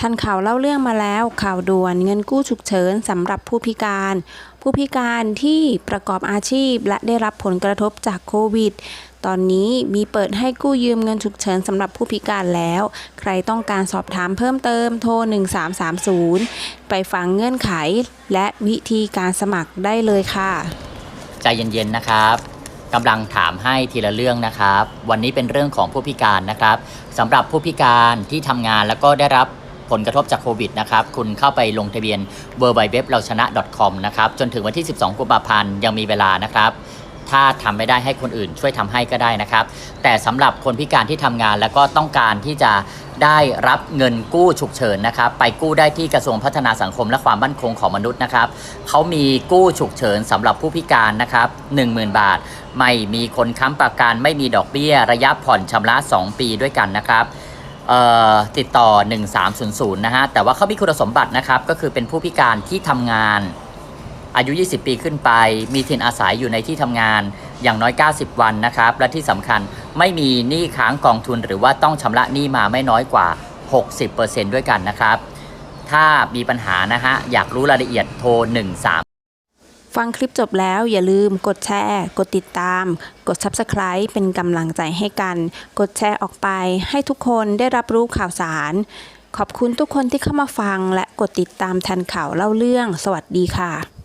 ทันข่าวเล่าเรื่องมาแล้วข่าวด่วนเงินกู้ฉุกเฉินสำหรับผู้พิการ ผู้พิการที่ประกอบอาชีพและได้รับผลกระทบจากโควิด ตอนนี้มีเปิดให้กู้ยืมเงินฉุกเฉินสำหรับผู้พิการแล้ว ใครต้องการสอบถามเพิ่มเติมโทร 1330 ไปฟังเงื่อนไข และวิธีการสมัครได้เลยค่ะ ใจเย็นๆนะครับกำลังถามให้ทีละเรื่องนะครับ วันนี้เป็นเรื่องของผู้พิการนะครับสำหรับผู้พิการที่ทำงานแล้วก็ได้รับ ผลกระทบจากโควิดนะครับ คุณเข้าไปลงทะเบียน w w w เราชนะ .com นะครับ จนถึงวันที่ 12 กุมภาพันธ์ยังมีเวลานะครับ ถ้าทำไม่ได้ให้คนอื่นช่วยทำให้ก็ได้นะครับ แต่สำหรับคนพิการที่ทำงานแล้วก็ต้องการที่จะได้รับเงินกู้ฉุกเฉินนะครับ ไปกู้ได้ที่กระทรวงพัฒนาสังคมและความมั่นคงของมนุษย์นะครับเขามีกู้ฉุกเฉินสำหรับผู้พิการนะครับ10,000 บาท ไม่มีคนค้ำประกันไม่มีดอกเบี้ย ระยะผ่อนชำระ 2 ปีด้วยกันนะครับ ติดต่อ 1300 นะฮะ แต่ว่าเขามีคุณสมบัตินะครับ ก็คือเป็นผู้พิการที่ทำงานอายุ 20 ปีขึ้นไป มีถิ่นอาศัยอยู่ในที่ทำงานอย่างน้อย 90 วันนะครับ และที่สำคัญไม่มีหนี้ค้างกองทุน หรือว่าต้องชำระหนี้มาไม่น้อยกว่า 60%ด้วยกันนะครับ ถ้ามีปัญหานะฮะ อยากรู้รายละเอียดโทร 13 ฟังคลิปจบแล้วอย่าลืมกดแชร์ กดติดตาม กด Subscribe เป็นกำลังใจให้กัน กดแชร์ออกไปให้ทุกคนได้รับรู้ข่าวสาร ขอบคุณทุกคนที่เข้ามาฟังและกดติดตามทันข่าวเล่าเรื่อง สวัสดีค่ะ